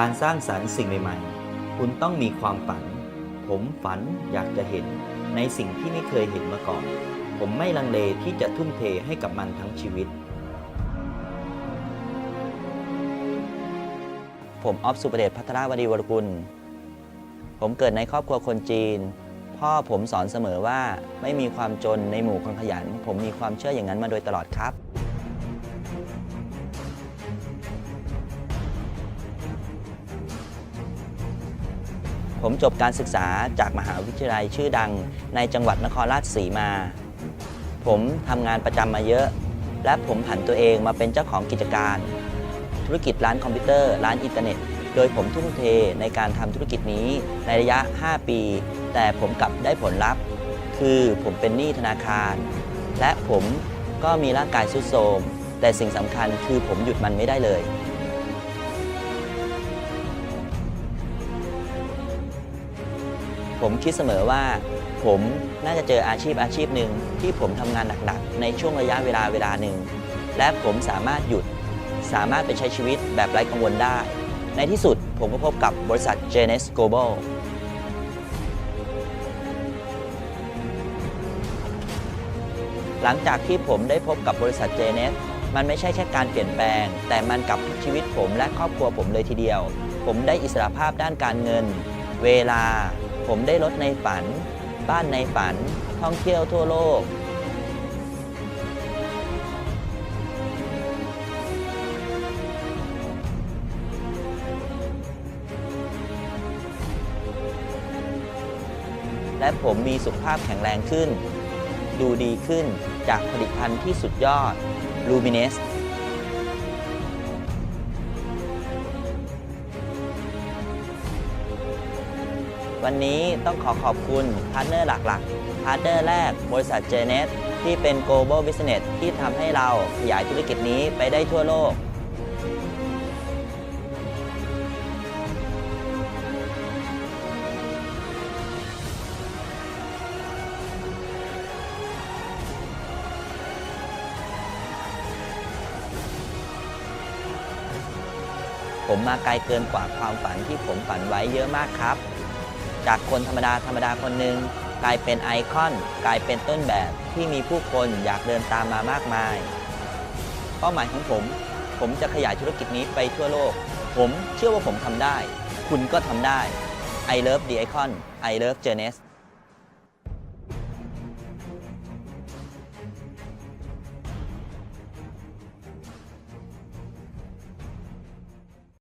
การสร้างสรรค์สิ่งใหม่ๆ คุณต้องมีความฝัน ผมฝันอยากจะเห็นในสิ่งที่ไม่เคยเห็นมาก่อน ผมไม่ลังเลที่จะทุ่มเทให้กับมันทั้งชีวิต ผมออฟสุประเดชพัทรวดีวรกุล ผมเกิดในครอบครัวคนจีน พ่อผมสอนเสมอว่าไม่มีความจนในหมู่คนขยัน ผมมีความเชื่ออย่างนั้นมาโดยตลอดครับ ผมจบการศึกษาจากมหาวิทยาลัยชื่อดังในจังหวัดนครราชสีมา ผมทำงานประจำมาเยอะ และผมผันตัวเองมาเป็นเจ้าของกิจการ ธุรกิจร้านคอมพิวเตอร์ ร้านอินเทอร์เน็ต โดยผมทุ่มเทในการทำธุรกิจนี้ในระยะ 5 ปี แต่ผมกลับได้ผลลัพธ์ คือผมเป็นหนี้ธนาคาร และผมก็มีร่างกายทรุดโทรมแต่สิ่งสำคัญคือผมหยุดมันไม่ได้เลย ผมคิดเสมอว่า ผมน่าจะเจออาชีพอาชีพหนึ่งที่ผมทำงานหนักๆ ในช่วงระยะเวลาเวลาหนึ่ง และผมสามารถหยุด สามารถไปใช้ชีวิตแบบไร้กังวลได้ ในที่สุดผมก็พบกับบริษัท j n s Global หลังจากที่ผมได้พบกับบริษัท j n s มันไม่ใช่แค่การเปลี่ยนแปลง แต่มันกับชีวิตผมและครอบครัวผมเลยทีเดียว ผมได้อิสรภาพด้านการเงิน เวลา ผมได้รถในฝัน บ้านในฝัน ท่องเที่ยวทั่วโลก และผมมีสุขภาพแข็งแรงขึ้น ดูดีขึ้นจากผลิตภัณฑ์ที่สุดยอด Lumines วันนี้ต้องขอขอบคุณพาร์ทเนอร์หลักๆ พาร์ทเนอร์แรกบริษัท j n e t ที่เป็น global business ที่ทำให้เราขยายธุรกิจนี้ไปได้ทั่วโลก ผมมาไกลเกินกว่าความฝันที่ผมฝันไว้เยอะมากครับ จากคนธรรมดาธรรมดาคนหนึ่งกลายเป็นไอคอน กลายเป็นต้นแบบที่มีผู้คนอยากเดินตามมามากมาย เป้าหมายของผม ผมจะขยายธุรกิจนี้ไปทั่วโลก ผมเชื่อว่าผมทำได้ คุณก็ทำได้ I love the icon I love Journey